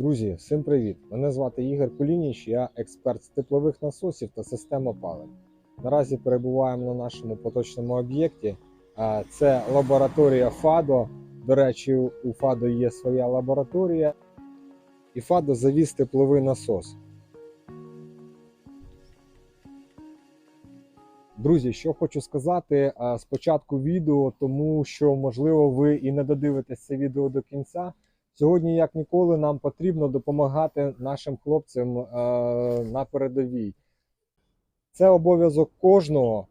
Друзі, всім привіт! Мене звати Ігор Кулініч, я експерт з теплових насосів та систем опалення. Наразі перебуваємо на нашому поточному об'єкті. Це лабораторія ФАДО. До речі, у ФАДО є своя лабораторія. І ФАДО завіз тепловий насос. Друзі, що хочу сказати спочатку відео, тому що можливо ви і не додивитесь це відео до кінця. Сьогодні, як ніколи, нам потрібно допомагати нашим хлопцям е, на передовій. Це обов'язок кожного.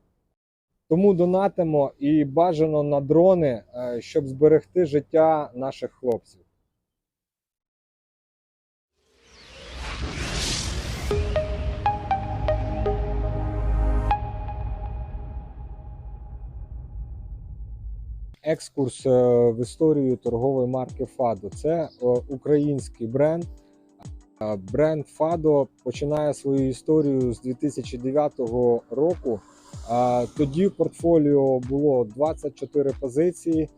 Тому донатимо і бажано на дрони, е, щоб зберегти життя наших хлопців. Екскурс е, в історію торгової марки Фадо. Це е, український бренд. Е, Бренд Фадо починає свою історію з 2009 року. Тоді в портфоліо було 24 позиції.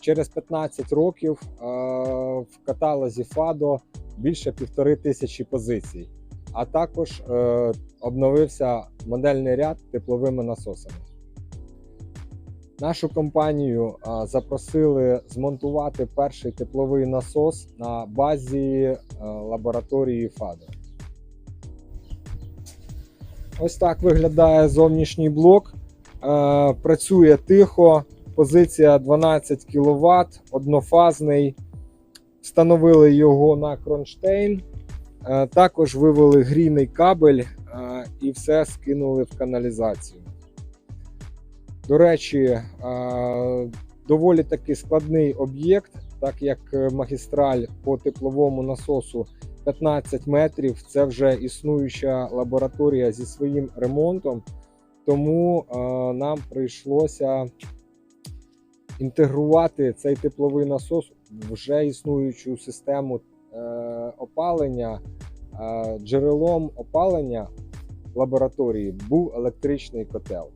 Через 15 років в каталозі Фадо більше півтори тисячі позицій. А також обновився модельний ряд тепловими насосами. Нашу компанію запросили змонтувати перший тепловий насос на базі лабораторії ФАДО. Ось так виглядає зовнішній блок. Працює тихо, позиція 12 кВт, однофазний. Встановили його на кронштейн. Також вивели грійний кабель і все скинули в каналізацію. До речі, е, доволі таки складний об'єкт, так як е, магістраль по тепловому насосу 15 метрів. Це вже існуюча лабораторія зі своїм ремонтом, тому е, нам прийшлося інтегрувати цей тепловий насос в вже існуючу систему опалення. Джерелом опалення лабораторії був електричний котел.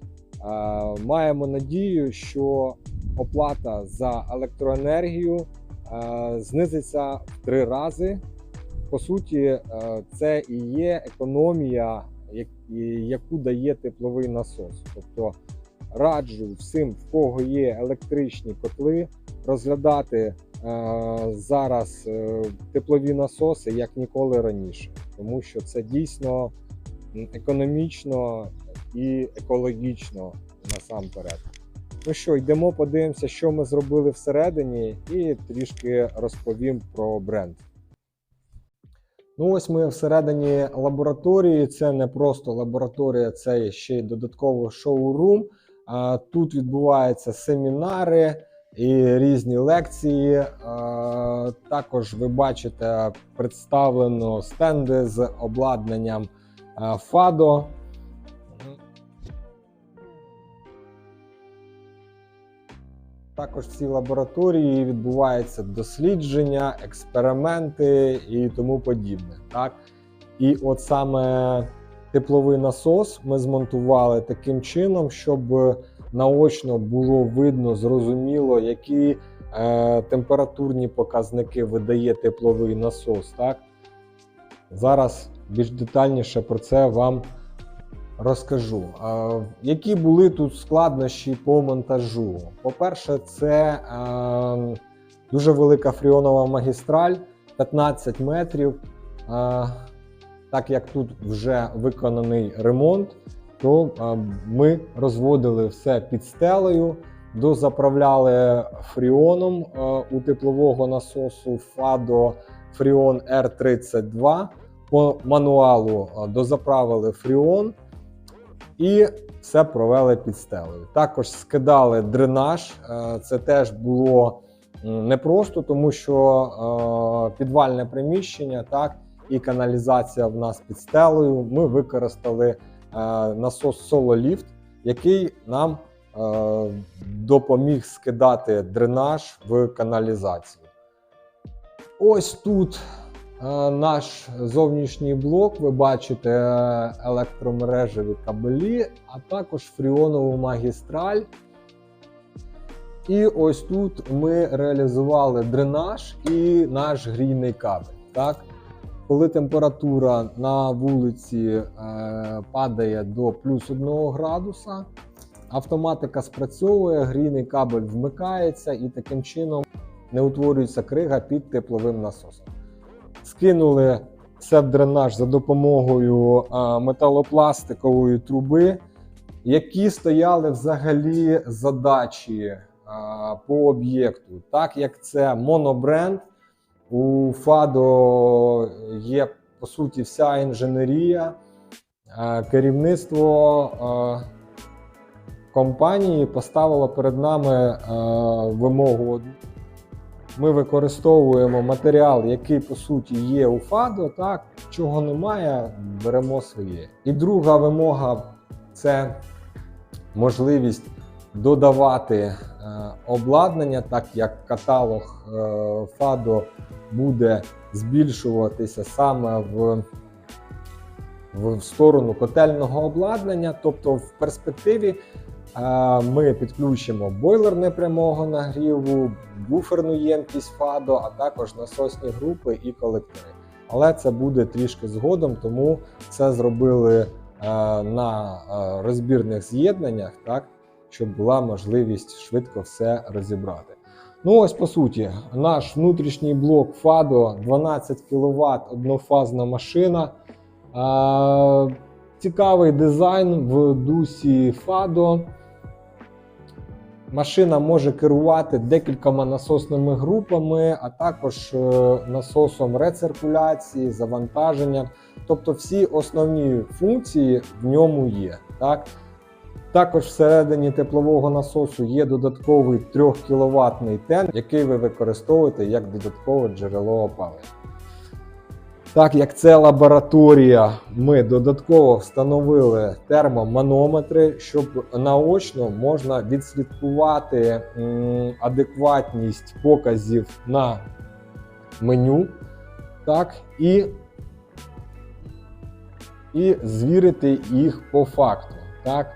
Е, Маємо надію, що оплата за електроенергію е, знизиться в три рази. По суті, е, це і є економія, яку дає тепловий насос. Тобто раджу всім, в кого є електричні котли, розглядати зараз теплові насоси як ніколи раніше, тому що це дійсно економічно і екологічно насамперед. Ну що, йдемо, подивимося, що ми зробили всередині, і трішки розповім про бренд. Ну, ось ми всередині лабораторії. Це не просто лабораторія, це ще й додатково шоу-рум. Тут відбуваються семінари і різні лекції. Також ви бачите представлено стенди з обладнанням ФАДО. Також в цій лабораторії відбуваються дослідження, експерименти і тому подібне. Так? І от саме тепловий насос ми змонтували таким чином, щоб наочно було видно, зрозуміло, які е, температурні показники видає тепловий насос. Так? Зараз більш детальніше про це вам розкажу. Які були тут складнощі по монтажу? По-перше, це е, дуже велика фріонова магістраль 15 метрів. Е, Так як тут вже виконаний ремонт, то е, ми розводили все під стелею, дозаправляли фріоном у теплового насосу FADO Freon R32. По мануалу дозаправили фріон і все провели під стелею. Також скидали дренаж. Е, Це теж було непросто, тому що е, підвальне приміщення, так і каналізація в нас під стелею. Ми використали е, насос SoloLift, який нам допоміг скидати дренаж в каналізацію. Ось тут наш зовнішній блок. Ви бачите е, електромережеві кабелі, а також фріонову магістраль. І ось тут ми реалізували дренаж і наш грійний кабель. Так? Коли температура на вулиці е, падає до плюс 1 градуса, автоматика спрацьовує, грійний кабель вмикається і таким чином не утворюється крига під тепловим насосом. Скинули сеп-дренаж за допомогою металопластикової труби, які стояли взагалі задачі по об'єкту, так як це монобренд. У ФАДО є по суті вся інженерія, керівництво компанії поставило перед нами вимогу. Ми використовуємо матеріал, який по суті є у ФАДО, так чого немає, беремо своє. І друга вимога це можливість додавати е, обладнання, так як каталог е, ФАДО буде збільшуватися саме в, в сторону котельного обладнання. Тобто, в перспективі ми підключимо бойлер непрямого нагріву, буферну ємкість ФАДО, а також насосні групи і колектори. Але це буде трішки згодом, тому це зробили е, на е, розбірних з'єднаннях, так, щоб була можливість швидко все розібрати. Ну ось по суті, наш внутрішній блок ФАДО 12 кВт, однофазна машина. Цікавий дизайн в дусі ФАДО. Машина може керувати декількома насосними групами, а також е, насосом рециркуляції, завантаження. Тобто всі основні функції в ньому є. Так? Також всередині теплового насосу є додатковий 3 кВт тен, який ви використовуєте як додаткове джерело опалення. Так як це лабораторія, ми додатково встановили термоманометри, щоб наочно можна відслідкувати адекватність показів на меню, так, і, і звірити їх по факту. Так.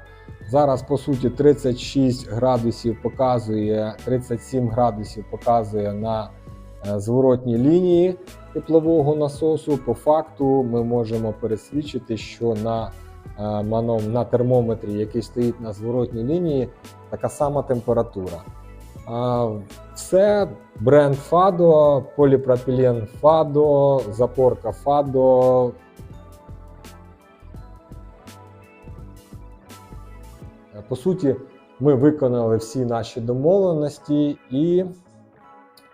Зараз, по суті, 36 градусів показує, 37 градусів показує на е, зворотній лінії теплового насосу. По факту ми можемо пересвідчити, що на, е, маном, на термометрі, який стоїть на зворотній лінії, така сама температура. Все бренд FADO, поліпропілен FADO, запорка. Е, По суті, ми виконали всі наші домовленості і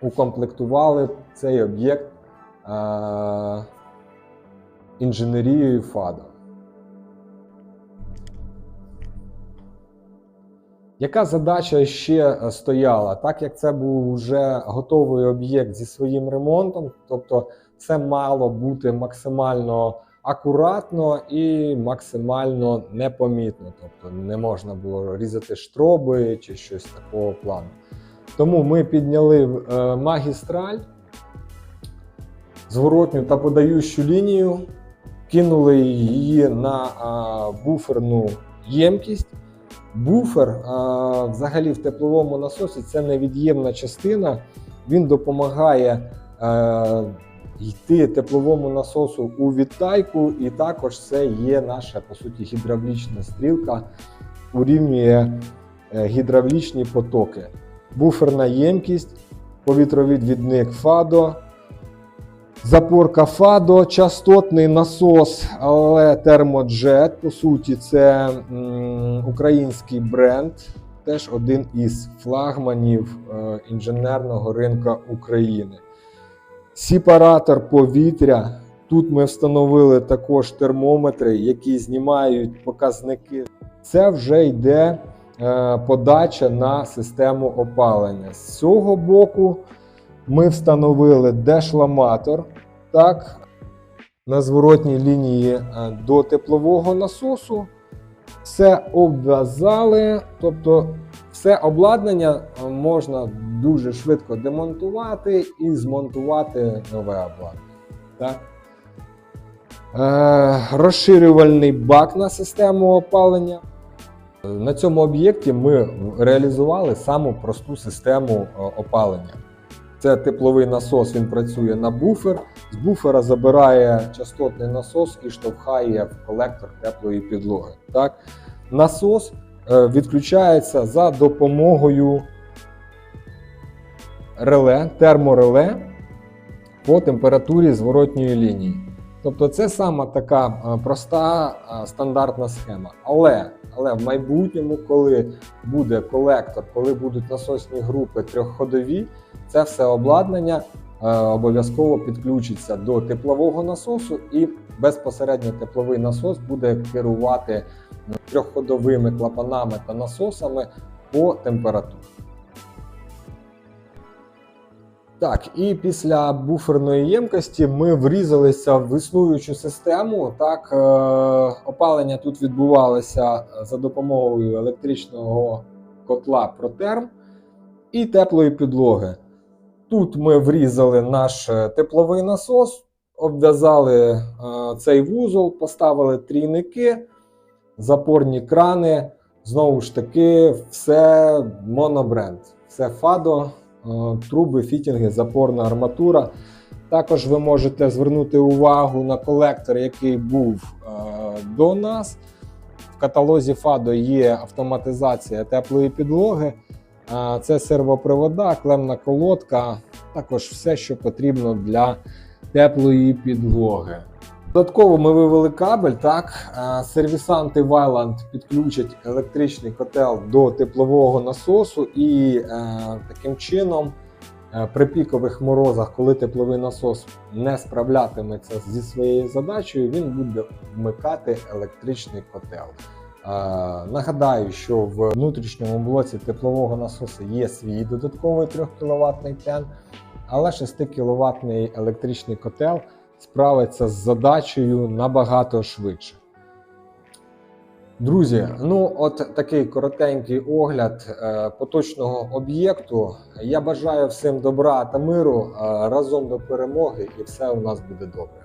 укомплектували цей об'єкт е- інженерією ФАДО. Яка задача ще стояла? Так як це був вже готовий об'єкт зі своїм ремонтом, тобто це мало бути максимально акуратно і максимально непомітно. Тобто не можна було різати штроби чи щось такого плану. Тому ми підняли е, магістраль, зворотню та подаючу лінію, кинули її на буферну ємкість. Буфер взагалі в тепловому насосі це невід'ємна частина. Він допомагає е, йти тепловому насосу у відтайку, і також це є наша по суті гідравлічна стрілка, урівнює е, гідравлічні потоки. Буферна ємкість, повітровідвідник ФАДО, запорка ФАДО, частотний насос, але термоджет. По суті, це український бренд, теж один із флагманів е, інженерного ринку України. Сепаратор повітря. Тут ми встановили також термометри, які знімають показники. Це вже йде е, подача на систему опалення. З цього боку ми встановили дешламатор так, на зворотній лінії е, до теплового насосу. Все обв'язали, тобто все обладнання е, можна дуже швидко демонтувати і змонтувати нове обладнання. Так? Е, розширювальний бак на систему опалення. Е, На цьому об'єкті ми реалізували саму просту систему опалення. Це тепловий насос, він працює на буфер. З буфера забирає частотний насос і штовхає в колектор теплої підлоги. Так? Насос е, відключається за допомогою реле, термореле по температурі зворотньої лінії. Тобто це сама така е, проста е, стандартна схема. Але, але в майбутньому, коли буде колектор, коли будуть насосні групи трьохходові, це все обладнання е, обов'язково підключиться до теплового насосу, і безпосередньо тепловий насос буде керувати трьохходовими клапанами та насосами по температурі. Так, і після буферної ємкості ми врізалися в існуючу систему. Так, е, опалення тут відбувалося за допомогою електричного котла Протерм і теплої підлоги. Тут ми врізали наш е, тепловий насос, обв'язали е, цей вузол, поставили трійники, запорні крани. Знову ж таки, все монобренд, все Фадо, труби, фітінги, запорна арматура. Також ви можете звернути увагу на колектор, який був е, до нас. В каталозі Фадо є автоматизація теплої підлоги. Е, Це сервопривода, клемна колодка, також все, що потрібно для теплої підлоги. Додатково ми вивели кабель. Так, Е, сервісанти Вайланд підключать електричний котел до теплового насосу, і е, таким чином, е, при пікових морозах, коли тепловий насос не справлятиметься зі своєю задачею, він буде вмикати електричний котел. Нагадаю, що в внутрішньому блоці теплового насосу є свій додатковий 3 кВт тен, але 6 кВт електричний котел справиться з задачею набагато швидше. Друзі, ну от такий коротенький огляд е, поточного об'єкту. Я бажаю всім добра та миру е, разом до перемоги, і все у нас буде добре.